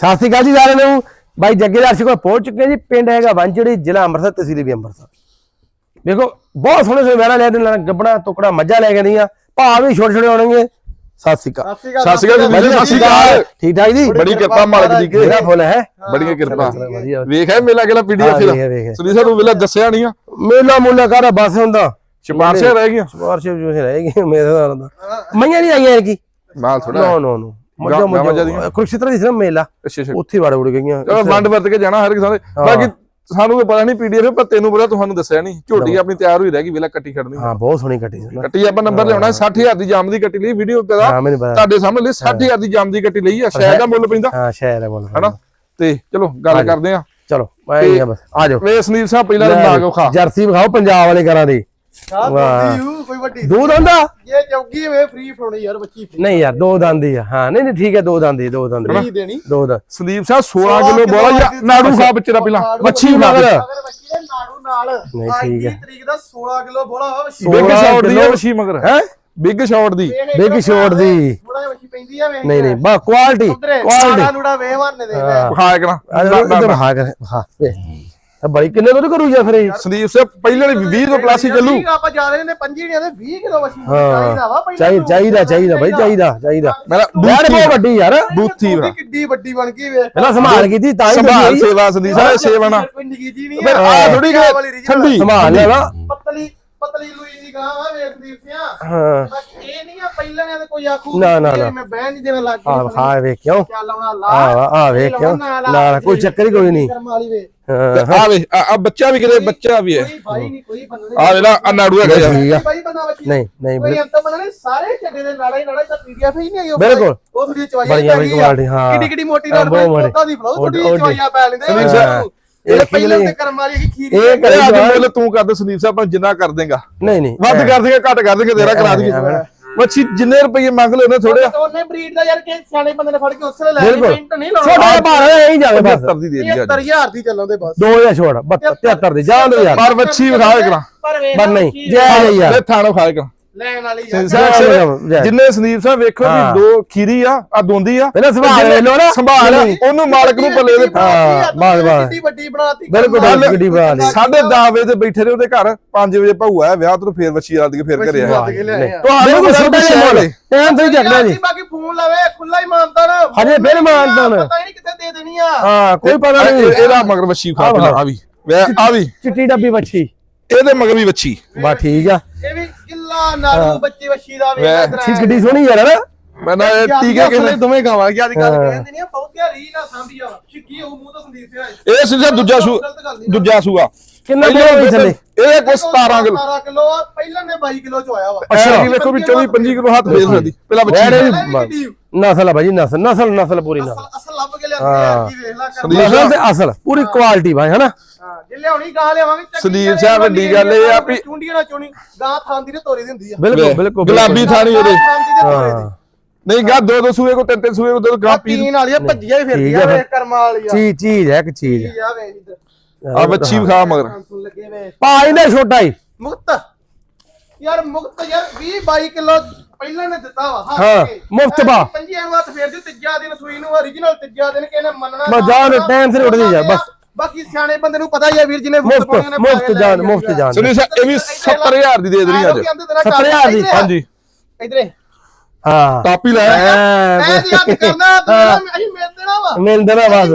ਸਤਿ ਸ਼੍ਰੀ ਅਕਾਲ ਜੀ ਸਾਰਿਆਂ ਨੂੰ। ਬਾਈ ਜੱਗੇ ਦਰਸ਼ਕ ਕੋਲ ਪਹੁੰਚ ਚੁੱਕੇ ਜੀ। ਪਿੰਡ ਹੈਗਾ ਵੰਚੜੀ ਜ਼ਿਲ੍ਹਾ ਅੰਮ੍ਰਿਤਸਰ ਤਹਿਸੀਲ ਵੀ ਅੰਮ੍ਰਿਤਸਰ। ਦੇਖੋ ਬਹੁਤ ਸੋਹਣੇ ਸੋਹਣੇ ਵੈੜਾ ਲੈ ਦੇ ਨਾਲ ਗੱਬਣਾ ਟੁਕੜਾ ਮੱਝਾਂ ਲੈ ਕੇ ਦੀਆਂ ਭਾਅ ਵੀ ਛੋਟੇ ਛੋਟੇ ਆਉਣਗੇ ਸਤਿ ਸ਼੍ਰੀ ਅਕਾਲ। ਸਤਿ ਸ਼੍ਰੀ ਅਕਾਲ ਜੀ, ਸਤਿ ਸ਼੍ਰੀ ਅਕਾਲ। ਠੀਕ ਠਾਕ ਜੀ? ਬੜੀ ਕਿਰਪਾ ਮਾਲਕ ਦੀ ਕੇ। ਫੁੱਲ ਹੈ। ਬੜੀਆਂ ਕਿਰਪਾ। ਵਧੀਆ। ਵੇਖ ਹੈ ਮੇਲਾ ਕਿਹੜਾ ਪੀਡੀਐਫ ਫਿਰ ਵੇਖਿਆ, ਵੇਖਿਆ। ਸੁਣੀ ਸਾਨੂੰ ਵੇਲਾ ਦੱਸਿਆ ਨਹੀਂ ਆ। ਮੇਲਾ ਮੁੱਲਾ ਕਰ ਬਸ ਹੁੰਦਾ ਸਿਫਾਰਸ਼ਾਂ ਰਹਿ ਗਈਆਂ। ਸਪਾਰਸ਼ਿਪ ਜੋ ਰਹੇਗੀ ਮੇਰੇ ਨਾਲ ਦਾ ਮਈਆਂ ਨਹੀਂ ਆਈਆਂ ਕੀ ਨਾਲ ਥੋੜਾ ਨੋ ਨੋ ਨੋ। ਮੱਝਾਂ ਗਾਂ- ਗਾਵਾਂ ਮੱਝਾਂ ਦੀਆਂ। ਕੁਰਕਸ਼ੇਤਰ ਦੀ ਸੀ ਨਾ ਮੇਲਾ। ਅੱਛਾ ਅੱਛਾ। ਉੱਥੇ ਵੜ ਉੜ ਗਈਆਂ। ਚਲੋ ਵੰਡ ਵਰਤ ਕੇ ਜਾਣਾ ਹਰ ਕਿਸਾਨ ਦੇ ਬਾਕੀ ਸਾਨੂੰ ਤਾਂ ਪਤਾ ਨਹੀਂ ਪੀਡੀਐਫ ਪਰ ਤੈਨੂੰ ਪਤਾ ਤੁਹਾਨੂੰ ਦੱਸਿਆ ਨਹੀਂ। ਝੋਟੀ ਆਪਣੀ ਤਿਆਰ ਹੋਈ ਰਹਿ ਗਈ ਵੇਲਾ ਕੱਟੀ ਖੜਨੀ। ਹਾਂ ਬਹੁਤ ਸੋਹਣੀ ਕੱਟੀ ਸੀ। ਕੱਟੀ ਆਪਾਂ ਨੰਬਰ ਲਿਆਉਣਾ 60000 ਦੀ ਜਾਮ ਦੀ ਕੱਟੀ ਲਈ। ਵੀਡੀਓ ਪਤਾ। ਤੁਹਾਡੇ ਸਾਹਮਣੇ ਲਈ 60000 ਦੀ ਜਾਮ ਦੀ ਕੱਟੀ ਲਈ ਆ। ਸ਼ਾਇਦ ਦਾ ਮੁੱਲ ਪੈਂਦਾ। ਹਾਂ ਸ਼ਹਿਰ ਹੈ ਬੋਲ ਹਨਾ? ਤੇ ਚਲੋ ਗੱਲ ਕਰਦੇ ਆ। ਚਲੋ ਮੈਂ ਹੀ ਆ ਬਸ। ਆ ਜਾਓ। ਵੇ ਸੰਦੀਪ ਸਾਹਿਬ ਪਹਿਲਾਂ ਲਾ ਕੇ ਖਾ ਜਰਸੀ ਵਿਖਾਓ ਪੰਜਾਬ ਵਾਲੇ ਘਰਾਂ ਦੀ। ਸ਼ਾਹ ਵਾਹ। ਦੋਦੀ ਕੋਈ ਵੱਡੀ ਦੋ ਦੰਦ ਆ? ਇਹ ਚੌਕੀ ਵੇ ਫ੍ਰੀ ਫੜਾਉਣੀ ਯਾਰ ਬੱਚੀ free ਨਹੀਂ ਯਾਰ ਦੋ ਦੰਦ ਹੀ ਆ। ਹਾਂ ਨਹੀਂ ਨਹੀਂ ਠੀਕ ਹੈ ਦੋ ਦੰਦ ਹੀ ਦੋ ਦੰਦ ਹੀ। free ਦੇਣੀ। ਦੋ ਦੰਦ। ਸੰਦੀਪ ਸਾਹਿਬ 16 ਕਿਲੋ ਬੋਲਾ ਜਾਂ ਨਾੜੂ ਖਾ ਬੱਚੇ। ਦਾ ਪਹਿਲਾਂ। ਮੱਛੀ ਮਗਰ ਅਗਰ ਬੱਚੀ ਦੇ ਨਾੜੂ ਨਾਲ ਨਹੀਂ, ਠੀਕ ਹੈ। 21 ਤਰੀਕ ਦਾ 16 ਕਿਲੋ ਬੋਲਾ ਵਾ ਬੱਚੀ। ਬਿਗ 16 ਸ਼ਾਟ ਦੀ ਕਿਲੋ। ਆ ਮੱਛੀ ਮਗਰ। ਹੈ? ਬਿਗ ਸ਼ਾਟ ਦੀ। ਬਿਗ ਸ਼ਾਟ ਦੀ। ਥੋੜਾ ਜਿਹਾ ਬੱਚੀ ਪੈਂਦੀ ਆ ਵੇ ਨਹੀਂ ਨਹੀਂ ਬਾ ਕੁਆਲਿਟੀ ਕੁਆਲਿਟੀ ਨਾੜਾ ਨੂੜਾ ਵੇ ਮਾਰਨੇ ਦੇ ਖਾ ਕੇ ਨਾ। ਇਧਰ ਹਾਂ ਕਰ ਹਾਂ ਇਹ ਬਾਈ ਕਿੰਨੇ ਦੁੱਧ ਕਰੂ ਜਾ ਫਿਰ ਇਹ? ਸੰਦੀਪ ਸਾਹਿਬ ਪਹਿਲਾਂ ਵਾਲੀ 20 ਤੋਂ ਪਲੱਸ ਹੀ ਚੱਲੂ। ਆਪਾਂ ਜਾ ਰਹੇ ਨੇ ਪੰਜੀ ਨਹੀਂ ਆਦੇ 20 ਕਿਲੋ ਹਾਂ ਚਾਹੀਦਾ ਵਾ ਪਹਿਲਾਂ ਚਾਹੀਦਾ ਚਾਹੀਦਾ ਬਾਈ ਚਾਹੀਦਾ ਚਾਹੀਦਾ। ਮੇਰਾ ਯਾਰ ਬਹੁਤ ਵੱਡੀ ਯਾਰ। ਬੂਥੀ ਵਾ। ਕਿੱਡੀ ਵੱਡੀ ਬਣ ਗਈ ਵੇ। ਪਹਿਲਾਂ ਸੰਭਾਲ ਕੀਤੀ ਤਾਂ ਹੀ ਸੰਭਾਲ ਤਾਂ। ਸੇਵਾ ਸੰਦੀਪ ਸਾਹਿਬ ਸੇਵਾ ਨਾ ਨਿੱਕੀ ਜੀ ਨਹੀਂ ਆ। ਥੋੜੀ ਠੰਡੀ। ਸੰਭਾਲ ਲੈ ਨਾ ਪਤਲੀ ਪਤਲੀ ਲੂਈ ਦੀ ਗਾਂ ਆ ਵੇਖਦੀ ਸਿਆ ਹਾਂ। ਇਹ ਨਹੀਂ ਆ ਪਹਿਲਾਂ ਨੇ ਤਾਂ ਕੋਈ ਆਖੂ ਨਾ, ਨਾ, ਨਾ। ਮੈਂ ਬਹਿਣ ਨਹੀਂ ਦੇਣਾ ਲੱਗ ਆ ਖਾ ਵੇਖ ਕਿਉਂ ਚੱਲ ਆਉਣਾ ਲਾ। ਆ ਆ ਵੇਖ ਕਿਉਂ ਨਾ ਕੋਈ ਚੱਕਰ ਹੀ ਕੋਈ ਨਹੀਂ। ਕਰਮ ਵਾਲੀ ਵੇ ਹਾਂ ਆ ਵੇ ਆ ਬੱਚਾ ਵੀ ਕਿਤੇ ਬੱਚਾ ਵੀ ਹੈ। ਕੋਈ ਭਾਈ ਨਹੀਂ ਕੋਈ ਬੰਦਾ ਨਹੀਂ ਆ ਵੇਲਾ ਆ ਨਾੜੂ ਹੈਗਾ ਯਾਰ। ਠੀਕ ਆ। ਭਾਈ ਬੰਦਾ ਬੱਚੀ। ਨਹੀਂ ਨਹੀਂ ਕੋਈ ਅੰਤ ਬੰਦਾ ਨਹੀਂ ਸਾਰੇ ਛੱਡੇ ਦੇ ਨਾੜਾ ਹੀ ਨਾੜਾ ਤਾਂ ਪੀਡੀਐਫ ਹੀ ਨਹੀਂ ਆਈ ਉਹ ਬਿਲਕੁਲ। ਉਹ ਥੋੜੀ ਚਵਾਈ ਬੜੀਆਂ ਬੜੀ quality, ਹਾਂ। ਕਿੱਡੀ ਕਿੱਡੀ ਮੋਟੀ ਨਾੜ ਬਹੁਤ ਬੜੀ। ਕੋਤਾ ਦੀ ਫਲੋ ਥੋੜੀ ਉਹ- ਉਹ- ਚਵਾਈਆਂ ਪੈ ਲੈਂਦੇ। ਸੁਨੀਲ ਸਾਹਿਬ, ਇਹ ਪਹਿਲਾਂ ਤੇ ਕਰਮ ਵਾਲੀ ਕੀ ਖੀਰੀ ਇਹ ਇਹ ਕਰੀ ਅੱਜ ਜਾਣ। ਮੁੱਲ ਤੂੰ ਕਰ ਦੇ ਸੰਦੀਪ ਸਾਹਿਬ ਆਪਾਂ ਜਿੰਨਾ ਕਰ ਦੇਗਾ। ਨਹੀਂ ਨਹੀਂ ਵੱਧ ਕਰ ਦੇਗਾ ਘੱਟ ਕਰ ਦੇਗਾ ਤੇਰਾ ਕਰਾ ਮੱਛੀ ਜਿੰਨੇ ਰੁਪਏ ਮੰਗ ਲਓ ਨਾ ਥੋੜੇ ਉਹਨੇ ਬਰੀਡ ਦਾ ਯਾਰ ਕਿ ਸਿਆਣੇ ਬੰਦੇ ਨੇ ਫੜ ਕੇ ਉਸਲੇ ਲੈ ਲਈ ਬਿਲਕੁਲ। ਪੈਂਟ ਨਹੀਂ ਲਾਉਣਾ। ਛੋਟਾ ਜਿਹਾ ਭਾਰ ਹੈ, ਇਹੀ ਜਾਵੇ ਬਸ। 75 ਦੀ ਦੇ ਦੀ ਅੱਜ। 70000 ਦੀ ਚੱਲਾਂਦੇ ਬਸ। 2000 ਛੋੜ 72 73 ਦੀ ਜਾਣ ਦੋ ਯਾਰ। ਪਰ ਮੱਛੀ ਵਿਖਾ ਕਰਾਂ ਪਰ ਵੇਖ ਪਰ ਨਹੀਂ ਜੈ ਜੈ ਯਾਰ। ਤੇ ਥਾਣੋ ਖਾ ਕਰਾਂ ਲੈਣ ਵਾਲੀ। ਜਿੰਨੇ ਸੰਦੀਪ ਸਾਹਿਬ ਵੇਖੋ। ਵੀ ਦੋ ਖੀਰੀ ਆ ਆ ਦੋਂਦੀ ਆ। ਪਹਿਲਾਂ ਸੰਭਾਲ ਲੈ ਲੋ ਨਾ। ਸੰਭਾਲ ਉਹਨੂੰ ਮਾਲਕ ਨੂੰ ਭੱਲੇ ਦੇ ਹਾਂ, ਬਸ, ਬਸ। ਕਿੱਡੀ ਵੱਡੀ ਬਣਾਤੀ। ਬਿਲਕੁਲ ਗੱਲ ਗੱਡੀ ਬਣਾ ਲਈ। ਸਾਢੇ 10 ਵਜੇ ਤੇ ਬੈਠੇ ਰਹੇ ਉਹਦੇ ਘਰ 5 ਵਜੇ ਭਾਊ ਆਇਆ ਵਿਆਹ ਤੋਂ ਫੇਰ ਬੱਚੀ ਆਦੀ ਫੇਰ ਘਰੇ ਆਇਆ। ਵੱਧ ਕੇ ਲਿਆਏ ਆ। ਤੁਹਾਨੂੰ ਬਿਲਕੁਲ ਪਤਾ ਛੋਟਾ ਵੀ ਜਿਹਾ ਸ਼ਹਿਰ ਮੁੱਲ ਹੈ। ਟਾਈਮ ਤੇ ਚੱਕਣਾ ਜੀ। ਬਾਕੀ ਫੋਨ ਲਾਵੇ ਖੁੱਲਾ ਹੀ ਮਾਨਤਾ ਨਾ ਹਜੇ ਫਿਰ ਮਾਨਤਾ ਨਾ। ਪਤਾ ਹੀ ਨਹੀਂ ਕਿੱਥੇ ਦੇ ਦੇਣੀ ਆ। ਹਾਂ ਕੋਈ ਪਤਾ ਨਹੀਂ। ਇਹਦਾ ਮਗਰ ਖਾ ਪਹਿਲਾਂ ਆ ਵੀ। ਵੇ ਆ ਵੀ। ਚਿੱਟੀ ਡੱਬੀ ਬੱਚੀ ਇਹਦੇ ਮਗਰ ਵੀ ਬੱਚੀ ਬਾ ਠੀਕ ਆ। ਇਹ ਵੀ ਕਿੱਲਾ ਨਾਰੂ ਬੱਚੇ ਵੱਛੀ ਦਾ ਵੀ ਵੈ। ਠੀਕ ਕਿੱਡੀ ਸੋਹਣੀ ਯਾਰ ਨਾ ਮੈਂ ਨਾ ਇਹ ਟੀਕੇ ਕਿਨੇ ਦੋਵੇਂ ਗਾਵਾਂ ਕੀ ਅੱਜ ਗੱਲ ਹਾਂ। ਕਹਿੰਦੇ ਨਹੀਂ ਬਹੁਤਿਆ ਰੀ ਨਾ ਸਾਂਭੀ ਆ। ਛਿੱਕੀ ਉਹ ਮੂੰਹ ਤੋਂ ਸੰਦੀਪ ਤੇ ਇਹ ਸਿੱਧਾ ਦੂਜਾ ਸੂ ਗਲਤ ਗੱਲ ਨਹੀਂ। ਦੂਜਾ ਸੂਆ। ਕਿੰਨਾ ਪਹਿਲਾਂ ਕਿਲੋ ਹੋਈ ਥੱਲੇ? ਇਹ ਕੋ 17 ਕਿਲੋ। 17 ਕਿਲੋ ਆ ਪਹਿਲਾਂ ਨੇ 22 ਕਿਲੋ ਚ ਆਇਆ ਵਾ। ਅੱਛਾ। ਵੇਖੋ ਵੀ 24 25 ਕਿਲੋ ਹੱਥ ਫੇਰ ਸਕਦੀ ਪਹਿਲਾਂ ਬੱਚੀ ਵੈੜ ਪਹਿਲਾਂ ਵੀ ਬਸ। ਕਿੱਡੀ ਨਸਲ ਆ ਭਾਜੀ ਨਸਲ ਨਸਲ ਨਸਲ ਪੂਰੀ ਨਸਲ ਅਸਲ ਅਸਲ ਲੱਭ ਕੇ ਲਿਆਂਦੇ ਆ ਕੀ ਵੇਖ ਲੈ ਕਰ ਸੰਦੀਪ ਨਸਲ ਤੇ ਅਸਲ ਪੂਰੀ ਕੁਆਲਿਟੀ ਭਾਈ ਹਨਾ? ਜੇ ਲਿਆਉਣੀ ਗਾਂ ਲਿਆਵਾਂਗੇ ਚੰਗੀ ਸੰਦੀਪ ਜਿਹੜੀ ਸਾਹਿਬ ਵੱਡੀ ਗੱਲ ਇਹ ਆ ਵੀ- ਚੁੰਡੀਆਂ ਨਾ ਚੁਣੀ ਗਾਂ ਥਾਂਦੀ ਨੇ ਤੋਰੀ ਦੀ ਹੁੰਦੀ ਆ। ਬਿਲਕੁਲ ਬਿਲਕੁਲ ਗੁਲਾਬੀ ਥਾਣੀ ਉਹਦੇ। ਥਾਂਦੀ ਦੇ ਤੋਰੀ ਦੀ ਨਹੀਂ ਗਾ ਦੋ ਦੋ ਸੂਏ ਕੋ ਤਿੰਨ ਤਿੰਨ ਸੂਏ ਕੋ ਦੋ ਗਾਂ ਪੀ ਪੀਣ। ਵਾਲੀ ਆ ਭੱਜੀਆਂ ਹੀ ਫਿਰਦੀ ਆ ਆ ਫਿਰ। ਵੇ ਕਰਮਾਂ ਵਾਲੀ ਆ। ਚੀਜ਼ ਚੀਜ਼ ਹੈ ਇੱਕ ਚੀਜ਼। ਆ ਵੇ ਇੱਧਰ। ਆ ਬੱਚੀ ਵਿਖਾ ਮਗਰ। ਸੁਣ ਲੱਗੇ ਵੇ ਪਾ ਇਹਦਾ ਛੋਟਾ ਹੀ। ਮੁਕਤ। ਯਾਰ ਮੁਕਤ ਯਾਰ 20 22 ਕਿਲੋ ਪਹਿਲਾਂ ਨੇ ਦਿੱਤਾ ਵਾ। ਹਾਂ, ਕੇ। ਮੁਫ਼ਤ ਪਾ। ਪੰਜੀਆਂ ਨੂੰ ਹੱਥ ਫੇਰ ਦਿਓ ਤੀਜਾ ਦਿਨ ਸੂਈ ਨੂੰ origignal ਤੀਜਾ ਦਿਨ ਕਿਹਨੇ ਮੰਨਣਾ ਬਸ ਜਾਣ time ਸਿਰ ਉੱਠ ਜਾਈ ਯਾਰ, ਬਸ। ਬਾਕੀ ਸਿਆਣੇ ਬੰਦੇ ਨੂੰ ਪਤਾ ਹੀ ਆ ਵੀਰ ਜੀ ਨੇ ਮੁਫਤ ਮੁਫਤ ਜਾਨ ਮੁਫਤ ਜਾਨ ਸੁਣੀ ਸਾ ਇਹ ਵੀ 70000 ਦੀ ਦੇ ਦੇਣੀ ਅੱਜ 70,000 ਦੀ, ਹਾਂਜੀ। ਇਧਰੇ। ਹਾਂ। ਟਾਪੀ ਲੈ ਐ ਜੀ ਅੱਜ ਕਰਨਾ ਤੂੰ ਅਸੀਂ ਮਿਲ ਦੇਣਾ ਵਾ। ਮਿਲ ਦੇਣਾ ਬਸ।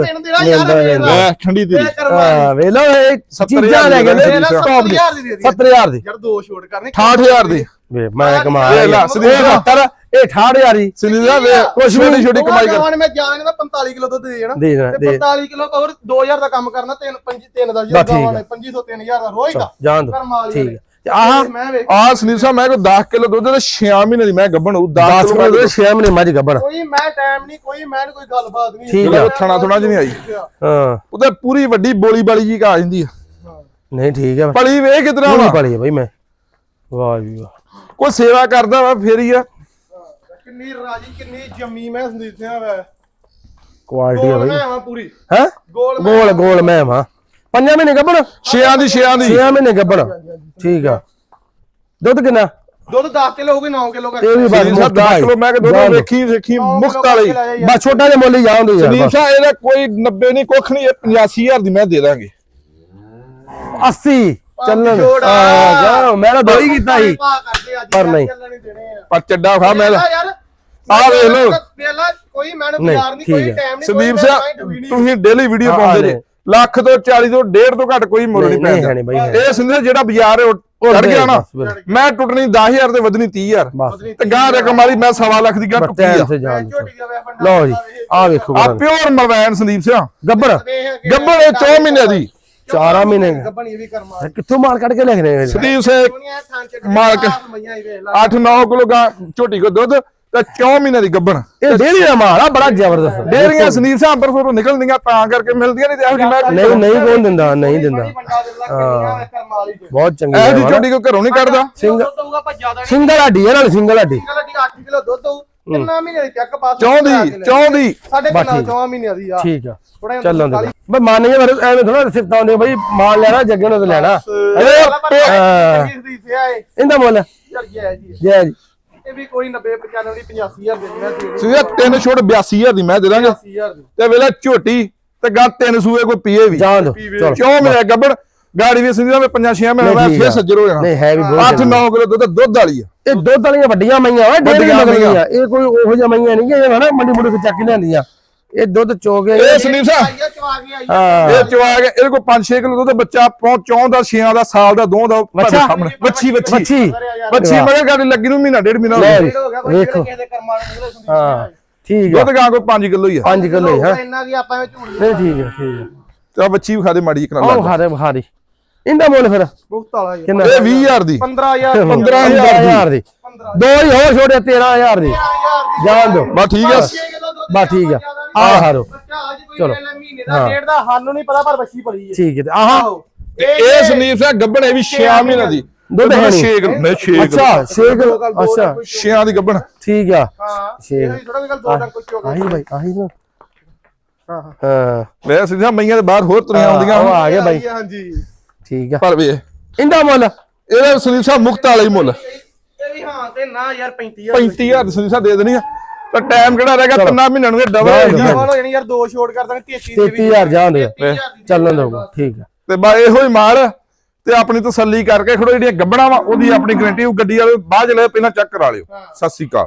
ਲੈ ਠੰਡੀ ਤੇਰੀ। ਹਾਂ ਵੇ ਲੋ ਇਹ ਚੀਜ਼ਾਂ ਲੈ ਕੇ ਦੇ ਨੇ ਦੇਣਾ, ਟੌਪ ਦੀ 70,000 ਦੀ। ਦੇ ਦੇ। 70000 ਦੀ। ਯਾਰ ਦੋ ਛੋਟ ਕਰਨੇ। 68000 ਦੀ। ਵੇ ਮੈਂ ਕਮਾ ਇਹ 70 ਇਹ 68000 ਦੀ ਸੁਣੀ ਦਾ ਵੇ ਕੁਛ ਵੀ ਨਹੀਂ ਛੋਟੀ ਕਮਾਈ ਕਰ। ਮੈਂ ਜਾਣ ਦਾ 45 ਕਿਲੋ ਦੁੱਧ ਦੇ ਜਾਣਾ ਤੇ ਦੇ। 45 ਕਿਲੋ ਕਵਰ 2000 ਦਾ ਕੰਮ ਕਰਨਾ ਤਿੰਨ ਪੰਜ ਤਿੰਨ ਦਾ ਬਸ ਜਿਹੜਾ ਗਾਵਾਂ ਆ। ਨੇ 2500 3000 ਦਾ ਰੋਜ਼ ਦਾ। ਜਾਣ ਦੋ। ਵਾਲੀ ਠੀਕ ਵਾਲੇ। ਹੈ ਆਹ ਆ ਸੁਨੀਲ ਸਾਹਿਬ ਮੈਂ ਕੋ 10 ਕਿਲੋ ਦੁੱਧ ਤੇ 6 ਮਹੀਨੇ ਦੀ ਮੈਂ ਗੱਭਣ ਹੋਊ 10 10 ਕਿਲੋ ਮਿੰਟ 6 ਮਹੀਨੇ ਮੱਝ ਗੱਬੜ ਕੋਈ ਮੈਂ ਟਾਈਮ ਨਹੀਂ ਕੋਈ ਮੈਂ ਕੋਈ ਗੱਲਬਾਤ ਨਹੀਂ ਠੀਕ ਆ। ਥਣਾ ਥੁਣਾ ਨਹੀਂ ਆਈ। ਹਾਂ। ਉਹਦੇ ਪੂਰੀ ਵੱਡੀ ਬੋਲੀ ਬਾਲੀ ਜੀ ਆ ਜਾਂਦੀ ਆ। ਨਹੀਂ ਠੀਕ ਹੈ ਪਲੀ ਵੇ ਕਿਤਨਾ ਵਾ। ਹੈ ਭਾਈ ਮੈਂ। ਵਾਹ ਜੀ ਵਾਹ। ਕੋਈ ਸੇਵਾ ਕਰਦਾ ਵਾ ਫੇਰ ਹੀ ਆ। ਕਿੰਨੀ ਰਾਜੀ ਕਿੰਨੀ ਜੰਮੀ ਮੈਂ ਸੰਦੀਪ ਸਿੰਘ ਵਾ। ਕੁਆਲਿਟੀ ਹੈ ਗੋਲ ਭਾਈ ਮੈਂ ਆਵਾਂ ਪੂਰੀ। ਹੈ? ਗੋਲ ਮੈਂ ਗੋਲ ਗੋਲ ਮੈਂ ਮਾਂ ਪੰਜਾਂ ਮਹੀਨੇ ਗੱਬੜ ਛਿਆਂ ਦੀ ਛਿਆਂ ਦੀ। 6 ਮਹੀਨੇ ਗੱਬੜ ਠੀਕ ਆ। ਦੁੱਧ ਕਿੰਨਾ? ਦੁੱਧ 10 ਕਿਲੋ ਹੋਊਗੀ 9 ਕਿਲੋ ਕਰ ਇਹ ਵੀ ਬਸ ਸੰਦੀਪ ਸਾਹਿਬ ਮੁਫ਼ਤ 10 ਭਾਈ। ਕਿਲੋ ਮੈਂ ਕਿ ਜਾਣ ਦੋਨੋਂ ਦਿਓ। ਵੇਖੀ ਵੇਖੀ ਮੁਫਤ ਵਾਲੀ। ਬਸ ਛੋਟਾ ਜਿਹਾ ਮੁੱਲ ਹੀ ਜਾਉਂਦੇ ਯਾਰ ਸੰਦੀਪ ਬਸ। ਸਾਹਿਬ ਇਹਦਾ ਕੋਈ 90 ਨਹੀਂ ਕੁੱਖ ਨਹੀਂ ਇਹ 85000 ਦੀ ਮੈਂ ਦੇ ਦਾਂਗੇ। 80 ਚੱਲਣ। ਆ ਜਾ ਮੈਂ ਤਾਂ ਦੋ ਹੀ ਕੀਤਾ ਸੀ। ਪਰ ਨਹੀਂ। ਚੱਲਣ ਹੀ ਦੇਣੇ ਆ। ਪਰ ਚੱਡਾ ਖਾ ਮੈਂ ਯਾਰ। ਆਹ ਵੇਖ ਲਓ। ਕੋਈ ਮੈਨੂੰ ਨਹੀਂ, ਬਾਜ਼ਾਰ ਨਹੀਂ ਠੀਕ ਕੋਈ ਹੈ। ਟਾਈਮ ਨਹੀਂ ਸੰਦੀਪ ਸਾਹਿਬ ਤੁਸੀਂ ਡੇਲੀ ਵੀਡੀਓ ਹਾਂ, ਪਾਉਂਦੇ ਨਹੀਂ। ਜੇ ਲੱਖ ਤੋਂ 40 ਤੋਂ 1.5 ਤੋਂ ਘੱਟ ਕੋਈ ਮੁੱਲ ਨਹੀਂ ਨਹੀਂ, ਨਹੀਂ ਪੈਂਦਾ। ਹੈ ਨਹੀਂ ਬਾਈ, ਹੈ। ਇਹ ਸੰਦੀਪ ਜਿਹੜਾ ਬਾਜ਼ਾਰ ਹੈ ਉਹ ਚੜ ਦੇ, ਗਿਆ ਨਾ ਬਸ, ਬਸ। ਮੈਂ ਟੁੱਟਣੀ 10000 ਤੇ ਵਧਣੀ 30000 ਬਸ। ਤੇ ਗਾਂ ਰਕਮ ਵਾਲੀ ਮੈਂ ਸਵਾ ਲੱਖ ਦੀ ਗਾਂ ਟੁੱਟੀ ਟਾਈਮ ਆ। ਸੇ ਜਾਣ ਲਓ ਜੀ ਆ ਵੇਖੋ ਆ। ਪਿਓਰ ਮਲਵੈਨ ਸੰਦੀਪ ਸਿੰਘ ਗੱਬਣ ਗੱਬੜ ਇਹ 4 ਮਹੀਨੇ ਦੀ। ਚਾਰਾਂ ਮਹੀਨੇ ਗੱਬਣ ਇਹ ਵੀ ਕਰਮਾ ਕਿੱਥੋਂ ਮਾਲ ਕੱਢ ਕੇ ਲਿਖ ਰਹੇ ਹੋ ਸੰਦੀਪ ਸਿੰਘ ਦੁਨੀਆ ਥਾਂ ਚ ਮਾਲਕ। ਮਈਆਂ ਹੀ ਵੇਖ ਲਾ। 8-9 ਕਿਲੋ ਗਾਂ ਝੋਟੀ ਕੋ ਦੁੱਧ ਤੇ 4 ਮਹੀਨੇ ਦੀ ਗੱਬਣ ਇਹ ਡੇਰੀ ਦਾ ਮਾਲ ਆ ਬੜਾ ਜ਼ਬਰਦਸਤ। ਡੇਰੀਆਂ ਸੰਦੀਪ ਸਿੰਘ ਅੰਬਰਪੁਰੋਂ ਨਿਕਲਦੀਆਂ ਤਾਂ ਕਰਕੇ ਮਿਲਦੀਆਂ ਨਹੀਂ ਤੇ ਇਹੋ ਮੈਂ ਨਹੀਂ ਨਹੀਂ ਕੌਣ ਦਿੰਦਾ ਨਹੀਂ ਦਿੰਦਾ। ਬਹੁਤ ਚੰਗੀ ਹੈ ਝੋਟੀ ਕੋ ਘਰੋਂ ਨਹੀਂ ਕੱਢਦਾ? ਸਿੰਘ ਦੁੱਧ ਹੋਊਗਾ ਪਰ ਜ਼ਿਆਦਾ ਨਹੀਂ ਸਿੰਗਲ ਹੱਡੀ ਨਾਲ ਸਿੰਗਲ ਹੱਡੀ। ਕਿਲੋ ਦੀ 8 ਕਿਲੋ ਦੁੱਧ ਹੋਊ। ਕਿੰਨਾ ਮਹੀਨੇ ਦੀ ਚੱਕ ਪਾਸ ਚੌਂਦੀ ਚੌਂਦੀ ਸਾਡੇ ਕਿੰਨਾ। 4 ਮਹੀਨੇ ਦੀ ਆ। ਠੀਕ ਆ। ਥੋੜਾ ਚੱਲਣ ਦੇ ਬਈ ਮੰਨ ਫਿਰ ਐਵੇਂ ਥੋੜਾ ਸਿਫਤਾਂ ਹੁੰਦੇ ਬਈ ਮਾਲ ਲੈਣਾ ਜੱਗੇ ਨੂੰ ਤੇ ਲੈਣਾ। ਇਹਦਾ ਮੁੱਲ। ਯਾਰ ਜੈ ਜੀ। ਜੈ ਜੀ। ਇਹ ਵੀ ਕੋਈ 90 95 ਦੀ 85000 ਦੇ ਦਿੰਦਾ ਸੀ ਤਿੰਨ ਛੋਟ 82000 ਦੀ ਮੈਂ ਦੇ ਦਾਂਗਾ। 80000 ਦੀ। ਤੇ ਵੇਲੇ ਝੋਟੀ ਤੇ ਗਾਂ ਤਿੰਨ ਸੂਏ ਕੋਈ ਪੀਏ ਵੀ। ਜਾਣ ਦੋ। ਚਲੋ। ਕਿਉਂ ਮੇਰੇ ਗੱਬੜ। ਗਾੜੀ ਵੀ ਸੰਦੀਪ ਮੈਂ ਪੰਜਾਂ ਛੇ ਮਹੀਨੇ ਬਾਅਦ ਠੀਕ ਫੇਰ। ਸੱਜਰ ਹੋ ਜਾਣਾ। ਨਹੀਂ ਹੈ ਵੀ ਬਹੁਤ 8 9 ਕਿਲੋ ਦੁੱਧ ਦੁੱਧ ਵਾਲੀ ਆ। ਇਹ ਦੁੱਧ ਵਾਲੀਆਂ ਵੱਡੀਆਂ ਮਈਆਂ ਵਾ ਡੇਢ ਵੱਡੀਆਂ ਕਿਲੋ ਮਈਆਂ। ਆ ਇਹ ਕੋਈ ਉਹੋ ਜਿਹਾ ਮਈਆਂ ਨਹੀਂ ਇਹ ਹਨਾ ਮੰਡੀ ਮੁੰਡੀ ਤੋਂ ਚੱਕ ਕੇ ਲਿਆਂਦੀਆਂ। ਇਹ ਦੁੱਧ ਚੋ ਕੇ ਇਹ ਸੰਦੀਪ ਸਾਹਿਬ ਆਈਆ ਚਵਾ ਕੇ ਆਈ ਹਾਂ। ਇਹ ਚਵਾ ਕੇ ਇਹਦੇ ਕੋਲ 5-6 ਕਿਲੋ ਦੁੱਧ ਬੱਚਾ ਪਹੁੰਚ 4 ਦਾ 6 ਦਾ ਸਾਲ ਦਾ 2 ਦਾ ਬੱਚਾ? ਤੁਹਾਡੇ ਸਾਹਮਣੇ। ਬੱਚੀ ਬੱਚੀ। ਬੱਚੀ। ਮਗਰ ਗਾੜੀ ਲੱਗੀ ਨੂੰ ਮਹੀਨਾ ਡੇਢ ਮਹੀਨਾ ਹੋ ਲੈ ਗਿਆ। ਹੋ ਗਿਆ ਵੇਖੋ। ਦੇ ਹਾਂ ਠੀਕ ਆ। ਦੁੱਧ ਗਾਂ ਕੋਈ 5 ਕਿਲੋ ਹੀ ਆ। 5 ਕਿਲੋ ਹੀ ਹੈ ਇੰਨਾ ਕੀ ਆਪਾਂ ਵਿੱਚ ਝੂਠ ਨਹੀਂ ਠੀਕ ਹੈ ਠੀਕ ਹੈ ਤੇ ਬੱਚੀ ਵਿਖਾ ਦੇ ਮਾੜੀ ਜਿਹੀ ਆਹ ਕਰਾ ਦੇ ਬਖਾ ਦੇ। ਇਹਦਾ ਮੁੱਲ ਫਿਰ? ਮੁਕਤ ਵਾਲਾ ਜੀ। ਕਿੰਨਾ? ਇਹ 20000 ਦੀ। 15000 15000 ਦੀ। 15 ਦੋ ਹੀ ਹੋਰ ਛੋੜੇ 13000 ਦੀ। ਜਾਣ ਦੋ ਬਸ ਠੀਕ ਆ। ਬਸ। ਠੀਕ ਆ। ਆਹ ਹਾਰੋ। ਚਲੋ। ਮਹੀਨੇ ਦਾ ਡੇਢ ਦਾ ਸਾਨੂੰ ਨਹੀਂ ਪਤਾ ਪਰ ਬੱਚੀ ਪੜੀ ਹੈ। ਠੀਕ ਹੈ ਤੇ ਆਹ। ਆਹੋ ਇਹ ਗੱਬਣ ਵੀ 6 ਮਹੀਨੇ ਦੀ। ਦੁੱਧ ਹੈ ਨਹੀਂ। 6 ਕਿਲੋ ਨਹੀਂ। 6 ਅੱਛਾ ਕਿਲੋ 6 ਕਿਲੋ ਅੱਛਾ। 6 ਦੀ ਗੱਬਣ। ਠੀਕ ਆ। ਹਾਂ ਛੇ। ਇਹ ਥੋੜਾ ਵੀ ਗੱਲ ਦੋ ਡੰਗ ਕੁਛ ਹੋ ਗਿਆ ਆਹੀ ਬਾਈ ਆਹੀ ਨਾ। ਹਾਂ ਹਾਂ। ਹਾਂ। ਲੈ ਸਿੱਧਾ ਮਈਆਂ ਦੇ ਬਾਹਰ ਹੋਰ ਤੁਰੀਆਂ ਆਉਂਦੀਆਂ। ਉਹ ਆ ਗਿਆ ਬਾਈ। ਹਾਂਜੀ। ਠੀਕ ਆ। ਪਰ ਵੇ ਇਹਦਾ ਮੁੱਲ? ਇਹਦਾ ਸੰਦੀਪ ਸਾਹਿਬ ਮੁਕਤ ਵਾਲਾ ਹੀ ਮੁੱਲ। ਇਹ ਵੀ ਹਾਂ ਤੇ ਨਾ ਯਾਰ 35000 35000 ਦੀ ਸੰਦੀਪ ਸਾਹਿਬ ਦੇ ਦੇਣੀ ਆ। ਤਾਂ ਟਾਈਮ ਕਿਹੜਾ ਰਹਿ ਗਿਆ? ਤਿੰਨਾਂ ਮਹੀਨਿਆਂ ਨੂੰ ਡਬਲ ਹੋ ਜੀ। ਜਾਣੀ। ਯਾਰ ਦੋ ਛੋਟ ਕਰ ਦਾਂਗੇ 33 ਦੀ ਵੀ 33000 ਜਾਣ ਦੇ 33,000 ਦੀ ਚੱਲਣ ਦਊਗਾ ਠੀਕ ਆ। ਤੇ ਬਾ ਇਹੋ ਹੀ ਮਾਲ ਤੇ ਆਪਣੀ ਤਸੱਲੀ ਕਰਕੇ ਖੜੋ ਜਿਹੜੀਆਂ ਗੱਬਣਾ ਵਾ ਉਹਦੀ ਆਪਣੀ ਗਰੰਟੀ ਉਹ ਗੱਡੀ ਵਾਲੇ ਬਾਅਦ ਚ ਲੈ ਪਹਿਲਾਂ ਚੈੱਕ ਕਰਾ ਲਿਓ। ਸਤਿ ਸ੍ਰੀ ਅਕਾਲ।